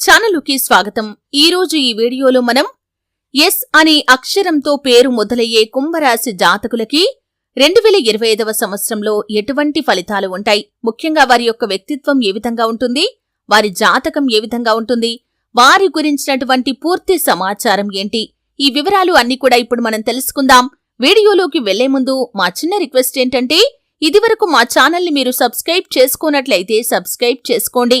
ఛానలుకి స్వాగతం. ఈ రోజు ఈ వీడియోలో మనం ఎస్ అనే అక్షరంతో పేరు మొదలయ్యే కుంభరాశి జాతకులకి రెండు వేల ఇరవై ఐదవ సంవత్సరంలో ఎటువంటి ఫలితాలు ఉంటాయి? ముఖ్యంగా వారి యొక్క వ్యక్తిత్వం ఏ విధంగా ఉంటుంది? వారి జాతకం ఏ విధంగా ఉంటుంది? వారి గురించినటువంటి పూర్తి సమాచారం ఏంటి? ఈ వివరాలు అన్ని కూడా ఇప్పుడు మనం తెలుసుకుందాం. వీడియోలోకి వెళ్ళే ముందు మా చిన్న రిక్వెస్ట్ ఏంటంటే ఇదివరకు మా ఛానల్ని మీరు సబ్స్క్రైబ్ చేసుకోనట్లయితే సబ్స్క్రైబ్ చేసుకోండి.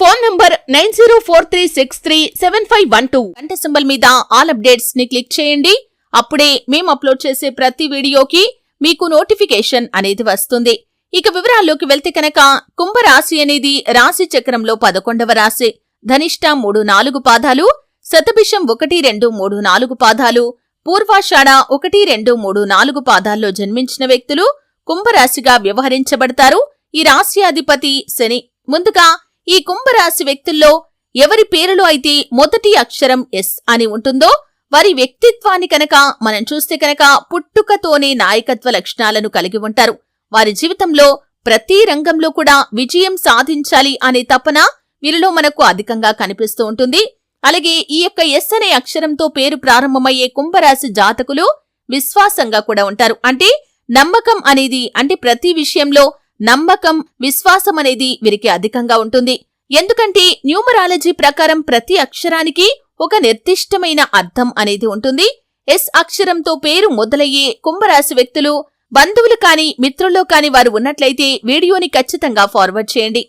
Phone number nine zero four three six three seven five one two. గంట సింబల్ మీద ఆల్ అప్డేట్స్ని క్లిక్ చేయండి. అప్పుడే మేము అప్లోడ్ చేసే ప్రతి వీడియోకి మీకు నోటిఫికేషన్ అనేది వస్తుంది. ఇక వివరాల్లోకి వెళ్తే కనుక కుంభరాశి అనేది రాశి చక్రంలో పదకొండవ రాశి. ధనిష్ట మూడు నాలుగు పాదాలు శతభిషం ఒకటి రెండు మూడు నాలుగు పాదాలు పూర్వాషాఢ ఒకటి రెండు మూడు నాలుగు పాదాల్లో జన్మించిన వ్యక్తులు కుంభరాశిగా వ్యవహరించబడతారు. ఈ రాశి అధిపతి శని. ముందుగా ఈ కుంభరాశి వ్యక్తుల్లో ఎవరి పేరులో అయితే మొదటి అక్షరం ఎస్ అని ఉంటుందో వారి వ్యక్తిత్వాన్ని కనుక మనం చూస్తే కనుక పుట్టుకతోనే నాయకత్వ లక్షణాలను కలిగి ఉంటారు. వారి జీవితంలో ప్రతి రంగంలో కూడా విజయం సాధించాలి అనే తపన వీరిలో మనకు అధికంగా కనిపిస్తూ ఉంటుంది. అలాగే ఈ యొక్క ఎస్ అనే అక్షరంతో పేరు ప్రారంభమయ్యే కుంభరాశి జాతకులు విశ్వాసంగా కూడా ఉంటారు. అంటే నమ్మకం అనేది అంటే ప్రతి విషయంలో నమ్మకం విశ్వాసం అనేది వీరికి అధికంగా ఉంటుంది. ఎందుకంటే న్యూమరాలజీ ప్రకారం ప్రతి అక్షరానికి ఒక నిర్దిష్టమైన అర్థం అనేది ఉంటుంది. ఎస్ అక్షరంతో పేరు మొదలయ్యే కుంభరాశి వ్యక్తులు బంధువులు కాని మిత్రుల్లో కాని వారు ఉన్నట్లయితే వీడియోని ఖచ్చితంగా ఫార్వర్డ్ చేయండి.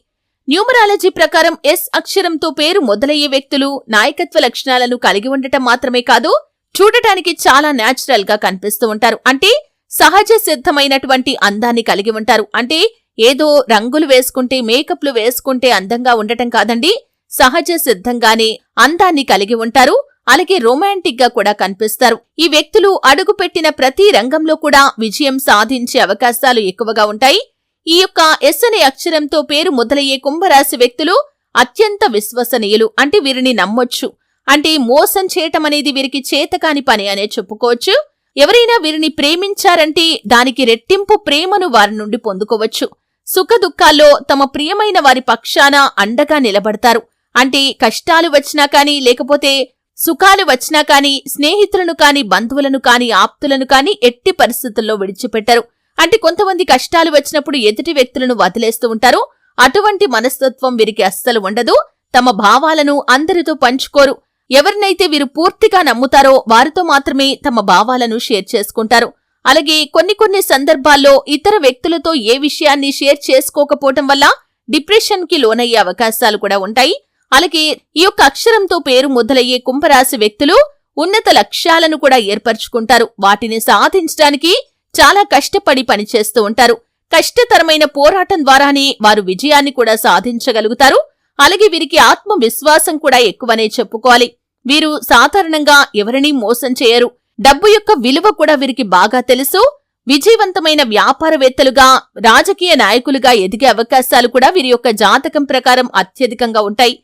న్యూమరాలజీ ప్రకారం ఎస్ అక్షరంతో పేరు మొదలయ్యే వ్యక్తులు నాయకత్వ లక్షణాలను కలిగి ఉండటం మాత్రమే కాదు చూడటానికి చాలా నేచురల్గా కనిపిస్తూ ఉంటారు. అంటే సహజ సిద్ధమైనటువంటి అందాన్ని కలిగి ఉంటారు. అంటే ఏదో రంగులు వేసుకుంటే మేకప్లు వేసుకుంటే అందంగా ఉండటం కాదండి. సహజ సిద్ధంగానే అందాన్ని కలిగి ఉంటారు. అలాగే రొమాంటిక్గా కూడా కనిపిస్తారు. ఈ వ్యక్తులు అడుగుపెట్టిన ప్రతి రంగంలో కూడా విజయం సాధించే అవకాశాలు ఎక్కువగా ఉంటాయి. ఈ యొక్క ఎస్ అనే అక్షరంతో పేరు మొదలయ్యే కుంభరాశి వ్యక్తులు అత్యంత విశ్వసనీయులు. అంటే వీరిని నమ్మొచ్చు. అంటే మోసం చేయటం అనేది వీరికి చేతకాని పని అనే చెప్పుకోవచ్చు. ఎవరైనా వీరిని ప్రేమించారంటే దానికి రెట్టింపు ప్రేమను వారి నుండి పొందుకోవచ్చు. సుఖదుఖాల్లో తమ ప్రియమైన వారి పక్షాన అండగా నిలబడతారు. అంటే కష్టాలు వచ్చినా కాని లేకపోతే సుఖాలు వచ్చినా కాని స్నేహితులను కాని బంధువులను కాని ఆప్తులను కాని ఎట్టి పరిస్థితుల్లో విడిచిపెట్టరు. అంటే కొంతమంది కష్టాలు వచ్చినప్పుడు ఎదుటి వ్యక్తులను వదిలేస్తూ ఉంటారు. అటువంటి మనస్తత్వం వీరికి అస్సలు ఉండదు. తమ భావాలను అందరితో పంచుకోరు. ఎవరినైతే వీరు పూర్తిగా నమ్ముతారో వారితో మాత్రమే తమ భావాలను షేర్ చేసుకుంటారు. అలాగే కొన్ని కొన్ని సందర్భాల్లో ఇతర వ్యక్తులతో ఏ విషయాన్ని షేర్ చేసుకోకపోవటం వల్ల డిప్రెషన్కి లోనయ్యే అవకాశాలు కూడా ఉంటాయి. అలాగే ఈ యొక్క అక్షరంతో పేరు మొదలయ్యే కుంభరాశి వ్యక్తులు ఉన్నత లక్ష్యాలను కూడా ఏర్పరచుకుంటారు. వాటిని సాధించడానికి చాలా కష్టపడి పనిచేస్తూ ఉంటారు. కష్టతరమైన పోరాటం ద్వారానే వారు విజయాన్ని కూడా సాధించగలుగుతారు. అలాగే వీరికి ఆత్మవిశ్వాసం కూడా ఎక్కువనే చెప్పుకోవాలి. వీరు సాధారణంగా ఎవరినీ మోసం చేయరు. డబ్బు యొక్క విలువ కూడా వీరికి బాగా తెలుసు. విజయవంతమైన వ్యాపారవేత్తలుగా రాజకీయ నాయకులుగా ఎదిగే అవకాశాలు కూడా వీరి యొక్క జాతకం ప్రకారం అత్యధికంగా ఉంటాయి.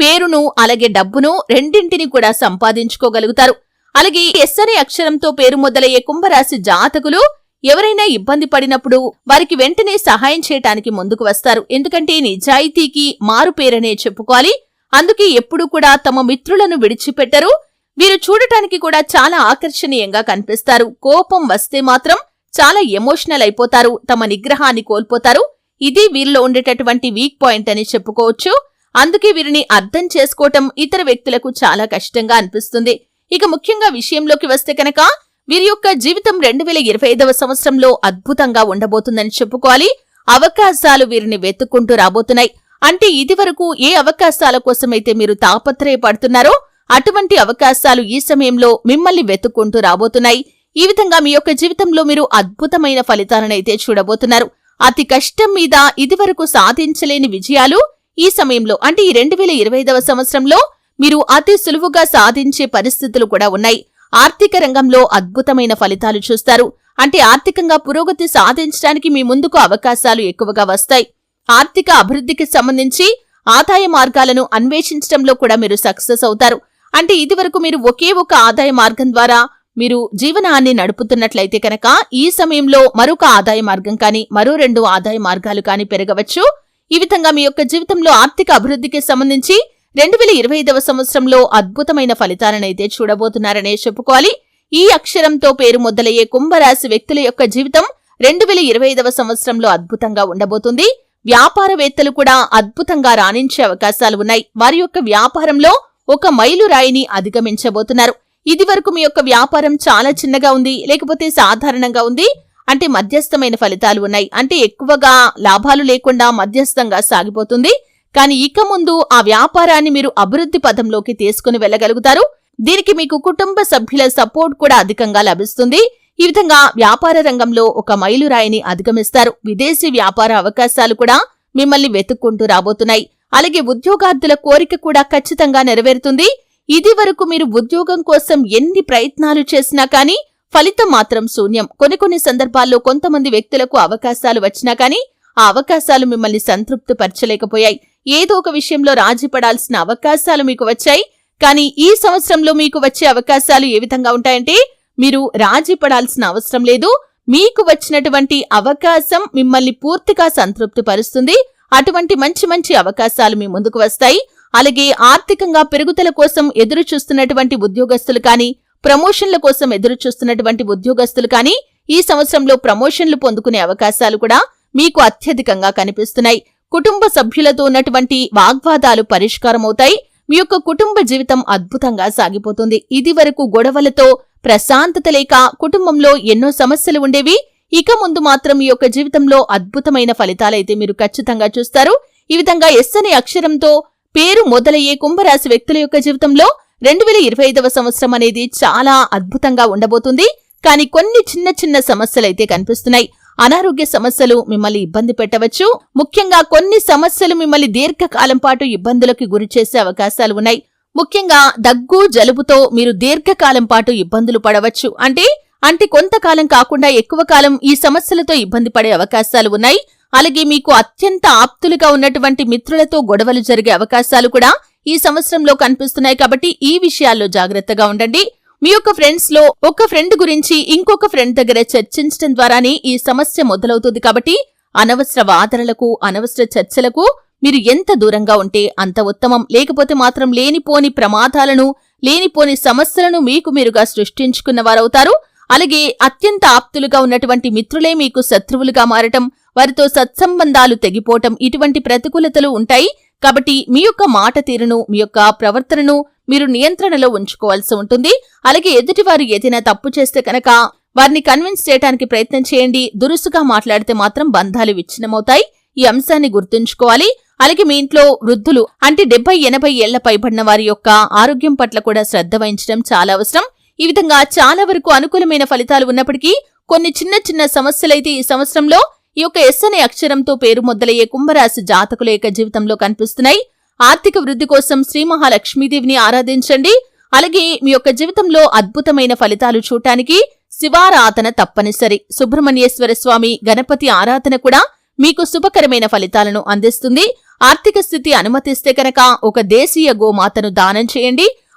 పేరును అలాగే డబ్బును రెండింటిని కూడా సంపాదించుకోగలుగుతారు. అలాగే ఎస్ అనే అక్షరంతో పేరు మొదలయ్యే కుంభరాశి జాతకులు ఎవరైనా ఇబ్బంది పడినప్పుడు వారికి వెంటనే సహాయం చేయటానికి ముందుకు వస్తారు. ఎందుకంటే నిజాయితీకి మారు పేరనే చెప్పుకోవాలి. అందుకే ఎప్పుడూ కూడా తమ మిత్రులను విడిచిపెట్టరు. వీరు చూడటానికి కూడా చాలా ఆకర్షణీయంగా కనిపిస్తారు. కోపం వస్తే మాత్రం చాలా ఎమోషనల్ అయిపోతారు. తమ నిగ్రహాన్ని కోల్పోతారు. ఇది వీరిలో ఉండేటటువంటి వీక్ పాయింట్ అని చెప్పుకోవచ్చు. అందుకే వీరిని అర్థం చేసుకోవటం ఇతర వ్యక్తులకు చాలా కష్టంగా అనిపిస్తుంది. ఇక ముఖ్యంగా విషయంలోకి వస్తే కనుక వీరి యొక్క జీవితం రెండు వేల ఇరవై ఐదవ సంవత్సరంలో అద్భుతంగా ఉండబోతుందని చెప్పుకోవాలి. అవకాశాలు వీరిని వెతుక్కుంటూ రాబోతున్నాయి. అంటే ఇదివరకు ఏ అవకాశాల కోసమైతే మీరు తాపత్రయపడుతున్నారో అటువంటి అవకాశాలు ఈ సమయంలో మిమ్మల్ని వెతుక్కుంటూ రాబోతున్నాయి. ఈ విధంగా మీ యొక్క జీవితంలో మీరు అద్భుతమైన ఫలితాలనైతే చూడబోతున్నారు. అతి కష్టం మీద ఇదివరకు సాధించలేని విజయాలు ఈ సమయంలో అంటే ఈ రెండు వేల ఇరవై ఐదవ సంవత్సరంలో మీరు అతి సులువుగా సాధించే పరిస్థితులు కూడా ఉన్నాయి. ఆర్థిక రంగంలో అద్భుతమైన ఫలితాలు చూస్తారు. అంటే ఆర్థికంగా పురోగతి సాధించడానికి మీ ముందుకు అవకాశాలు ఎక్కువగా వస్తాయి. ఆర్థిక అభివృద్ధికి సంబంధించి ఆదాయ మార్గాలను అన్వేషించడంలో కూడా మీరు సక్సెస్ అవుతారు. అంటే ఇదివరకు మీరు ఒకే ఒక ఆదాయ మార్గం ద్వారా మీరు జీవనాన్ని నడుపుతున్నట్లయితే కనుక ఈ సమయంలో మరొక ఆదాయ మార్గం కానీ మరో రెండు ఆదాయ మార్గాలు కానీ పెరగవచ్చు. ఈ విధంగా మీ యొక్క జీవితంలో ఆర్థిక అభివృద్ధికి సంబంధించి రెండు వేల ఇరవై ఐదవ సంవత్సరంలో అద్భుతమైన ఫలితాలనైతే చూడబోతున్నారనే చెప్పుకోవాలి. ఈ అక్షరంతో పేరు మొదలయ్యే కుంభరాశి వ్యక్తుల యొక్క జీవితం రెండు వేల ఇరవై ఐదవ సంవత్సరంలో అద్భుతంగా ఉండబోతుంది. వ్యాపారవేత్తలు కూడా అద్భుతంగా రాణించే అవకాశాలు ఉన్నాయి. వారి యొక్క వ్యాపారంలో ఒక మైలురాయిని అధిగమించబోతున్నారు. ఇది వరకు మీ యొక్క వ్యాపారం చాలా చిన్నగా ఉంది లేకపోతే సాధారణంగా ఉంది. అంటే మధ్యస్థమైన ఫలితాలు ఉన్నాయి. అంటే ఎక్కువగా లాభాలు లేకుండా మధ్యస్థంగా సాగిపోతుంది. కానీ ఇక ముందు ఆ వ్యాపారాన్ని మీరు అభివృద్ధి పదంలోకి తీసుకుని వెళ్ళగలుగుతారు. దీనికి మీకు కుటుంబ సభ్యుల సపోర్ట్ కూడా అధికంగా లభిస్తుంది. ఈ విధంగా వ్యాపార రంగంలో ఒక మైలురాయిని అధిగమిస్తారు. విదేశీ వ్యాపార అవకాశాలు కూడా మిమ్మల్ని వెతుక్కుంటూ రాబోతున్నాయి. అలాగే ఉద్యోగార్థుల కోరిక కూడా ఖచ్చితంగా నెరవేరుతుంది. ఇది వరకు మీరు ఉద్యోగం కోసం ఎన్ని ప్రయత్నాలు చేసినా కానీ ఫలితం మాత్రం శూన్యం. కొన్ని కొన్ని సందర్భాల్లో కొంతమంది వ్యక్తులకు అవకాశాలు వచ్చినా కానీ ఆ అవకాశాలు మిమ్మల్ని సంతృప్తిపరచలేకపోయాయి. ఏదో ఒక విషయంలో రాజీ పడాల్సిన అవకాశాలు మీకు వచ్చాయి. కానీ ఈ సంవత్సరంలో మీకు వచ్చే అవకాశాలు ఏ విధంగా ఉంటాయంటే మీరు రాజీ పడాల్సిన అవసరం లేదు. మీకు వచ్చినటువంటి అవకాశం మిమ్మల్ని పూర్తిగా సంతృప్తిపరుస్తుంది. అటువంటి మంచి మంచి అవకాశాలు మీ ముందుకు వస్తాయి. అలాగే ఆర్థికంగా పెరుగుదల కోసం ఎదురు చూస్తున్నటువంటి ఉద్యోగస్తులు కానీ ప్రమోషన్ల కోసం ఎదురు చూస్తున్నటువంటి ఉద్యోగస్తులు కానీ ఈ సంవత్సరంలో ప్రమోషన్లు పొందుకునే అవకాశాలు కూడా మీకు అత్యధికంగా కనిపిస్తున్నాయి. కుటుంబ సభ్యులతో ఉన్నటువంటి వాగ్వాదాలు పరిష్కారమవుతాయి. మీ యొక్క కుటుంబ జీవితం అద్భుతంగా సాగిపోతుంది. ఇది వరకు గొడవలతో ప్రశాంతత లేక కుటుంబంలో ఎన్నో సమస్యలు ఉండేవి. ఇక ముందు మాత్రం ఈ యొక్క జీవితంలో అద్భుతమైన ఫలితాలైతే మీరు ఖచ్చితంగా చూస్తారు. ఈ విధంగా ఎస్ అనే అక్షరంతో పేరు మొదలయ్యే కుంభరాశి వ్యక్తుల యొక్క జీవితంలో రెండు వేల ఇరవై ఐదవ సంవత్సరం అనేది చాలా అద్భుతంగా ఉండబోతుంది. కానీ కొన్ని చిన్న చిన్న సమస్యలైతే కనిపిస్తున్నాయి. అనారోగ్య సమస్యలు మిమ్మల్ని ఇబ్బంది పెట్టవచ్చు. ముఖ్యంగా కొన్ని సమస్యలు మిమ్మల్ని దీర్ఘకాలం పాటు ఇబ్బందులకు గురి చేసే అవకాశాలు ఉన్నాయి. ముఖ్యంగా దగ్గు జలుబుతో మీరు దీర్ఘకాలం పాటు ఇబ్బందులు పడవచ్చు. అంటే అంటే కొంతకాలం కాకుండా ఎక్కువ కాలం ఈ సమస్యలతో ఇబ్బంది పడే అవకాశాలు ఉన్నాయి. అలాగే మీకు అత్యంత ఆప్తులుగా ఉన్నటువంటి మిత్రులతో గొడవలు జరిగే అవకాశాలు కూడా ఈ సంవత్సరంలో కనిపిస్తున్నాయి కాబట్టి ఈ విషయాల్లో జాగ్రత్తగా ఉండండి. మీ యొక్క ఫ్రెండ్స్లో ఒక ఫ్రెండ్ గురించి ఇంకొక ఫ్రెండ్ దగ్గర చర్చించడం ద్వారానే ఈ సమస్య మొదలవుతుంది కాబట్టి అనవసర వాదనలకు అనవసర చర్చలకు మీరు ఎంత దూరంగా ఉంటే అంత ఉత్తమం. లేకపోతే మాత్రం లేనిపోని ప్రమాదాలను లేనిపోని సమస్యలను మీకు మీరుగా సృష్టించుకున్న వారవుతారు. అలాగే అత్యంత ఆప్తులుగా ఉన్నటువంటి మిత్రులే మీకు శత్రువులుగా మారటం వారితో సత్సంబంధాలు తెగిపోవటం ఇటువంటి ప్రతికూలతలు ఉంటాయి. కాబట్టి మీ యొక్క మాట తీరును మీ యొక్క ప్రవర్తనను మీరు నియంత్రణలో ఉంచుకోవాల్సి ఉంటుంది. అలాగే ఎదుటివారు ఏదైనా తప్పు చేస్తే కనుక వారిని కన్విన్స్ చేయడానికి ప్రయత్నం చేయండి. దురుసుగా మాట్లాడితే మాత్రం బంధాలు విచ్ఛిన్నమవుతాయి. ఈ అంశాన్ని గుర్తుంచుకోవాలి. అలాగే మీ ఇంట్లో వృద్ధులు అంటే డెబ్బై ఎనభై ఏళ్ళ పైబడిన వారి యొక్క ఆరోగ్యం పట్ల కూడా శ్రద్ధ వహించడం చాలా అవసరం. ఈ విధంగా చాలా వరకు అనుకూలమైన ఫలితాలు ఉన్నప్పటికీ కొన్ని చిన్న చిన్న సమస్యలైతే ఈ సంవత్సరంలో ఈ యొక్క ఎస్ అనే అక్షరంతో పేరు మొదలయ్యే కుంభరాశి జాతకుల యొక్క జీవితంలో కనిపిస్తున్నాయి. ఆర్థిక వృద్ధి కోసం శ్రీ మహాలక్ష్మీదేవిని ఆరాధించండి. అలాగే మీ యొక్క జీవితంలో అద్భుతమైన ఫలితాలు చూడటానికి శివారాధన తప్పనిసరి. సుబ్రహ్మణ్యేశ్వర స్వామి గణపతి ఆరాధన కూడా మీకు శుభకరమైన ఫలితాలను అందిస్తుంది. ఆర్థిక స్థితి అనుమతిస్తే కనుక ఒక దేశీయ గోమాతను దానం చేయండి.